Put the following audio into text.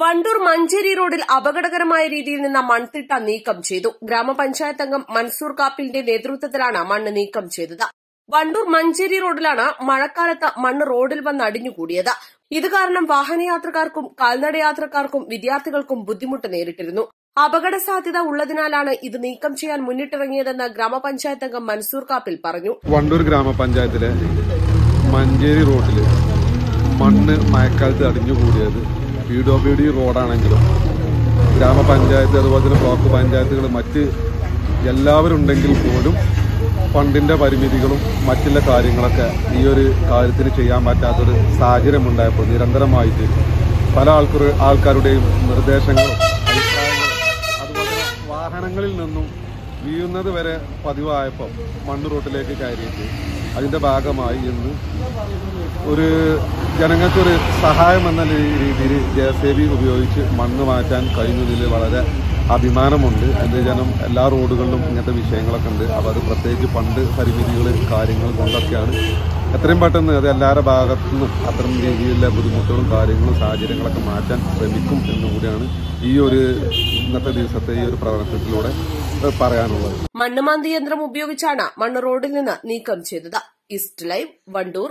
Wandoor Manjeri റോഡിൽ അപകടകരമായ രീതിയിൽ നിന്ന മൺതിട്ട നീക്കം ചെയ്തു. ഗ്രാമപഞ്ചായത്ത് അംഗം മൻസൂർ കാപ്പിലിന്റെ നേതൃത്വത്തിലാണ് മണ്ണ് നീക്കം ചെയ്തത്. വണ്ടൂർ മഞ്ചേരി റോഡിലാണ് മഴക്കാലത്ത് മണ്ണ് റോഡിൽ വന്ന് അടിഞ്ഞുകൂടിയത്. ഇത് കാരണം വാഹനയാത്രക്കാർക്കും കാൽനടയാത്രക്കാർക്കും വിദ്യാർത്ഥികൾക്കും ബുദ്ധിമുട്ട് നേരിട്ടിരുന്നു. അപകട സാധ്യത ഉള്ളതിനാലാണ് ഇത് നീക്കം ചെയ്യാൻ മുന്നിട്ടിറങ്ങിയതെന്ന് ഗ്രാമപഞ്ചായത്ത് അംഗം മൻസൂർ കാപ്പിൽ പറഞ്ഞു. വണ്ടൂർ ഗ്രാമപഞ്ചായത്തിലെ മഞ്ചേരി റോഡിൽ മണ്ണ് മഴക്കാലത്ത് അടിഞ്ഞുകൂടിയത് പി ഡബ്ല്യു ഡി റോഡാണെങ്കിലും ഗ്രാമപഞ്ചായത്ത് അതുപോലെ തന്നെ ബ്ലോക്ക് പഞ്ചായത്തുകൾ മറ്റ് എല്ലാവരും ഉണ്ടെങ്കിൽ പോലും ഫണ്ടിന്റെ പരിമിതികളും മറ്റുള്ള കാര്യങ്ങളൊക്കെ ഈ ഒരു കാര്യത്തിന് ചെയ്യാൻ പറ്റാത്തൊരു സാഹചര്യം ഉണ്ടായപ്പോൾ നിരന്തരമായിട്ട് പല ആൾക്കാർ ആൾക്കാരുടെയും നിർദ്ദേശങ്ങളും അതുപോലെ വാഹനങ്ങളിൽ നിന്നും വീഴുന്നത് വരെ പതിവായപ്പം മണ്ണ് റോട്ടിലേക്ക് കയറിയിട്ട് അതിന്റെ ഭാഗമായി ഇന്ന് ഒരു ജനങ്ങൾക്കൊരു സഹായം എന്ന രീതിയിൽ ജെ എ ബി ഉപയോഗിച്ച് മണ്ണ് മാറ്റാൻ കഴിയുന്നതിൽ വളരെ അഭിമാനമുണ്ട്. എന്റെ ജനം എല്ലാ റോഡുകളിലും ഇങ്ങനത്തെ വിഷയങ്ങളൊക്കെ ഉണ്ട്. അപ്പോൾ അത് പ്രത്യേകിച്ച് പണ്ട് പരിമിതികൾ കാര്യങ്ങൾ കൊണ്ടൊക്കെയാണ് എത്രയും പെട്ടെന്ന് അത് എല്ലാവരുടെ ഭാഗത്തു നിന്നും അത്തരം രീതിയിലുള്ള ബുദ്ധിമുട്ടുകളും കാര്യങ്ങളും സാഹചര്യങ്ങളൊക്കെ മാറ്റാൻ ശ്രമിക്കും എന്നുകൂടിയാണ് ഈ ഒരു ഇന്നത്തെ ദിവസത്തെ ഈ ഒരു പ്രവർത്തനത്തിലൂടെ പറയാനുള്ളത്. മണ്ണുമാന്തി യന്ത്രം ഉപയോഗിച്ചാണ് മണ്ണ് റോഡിൽ നിന്ന് നീക്കം ചെയ്തത്. East live Wandoor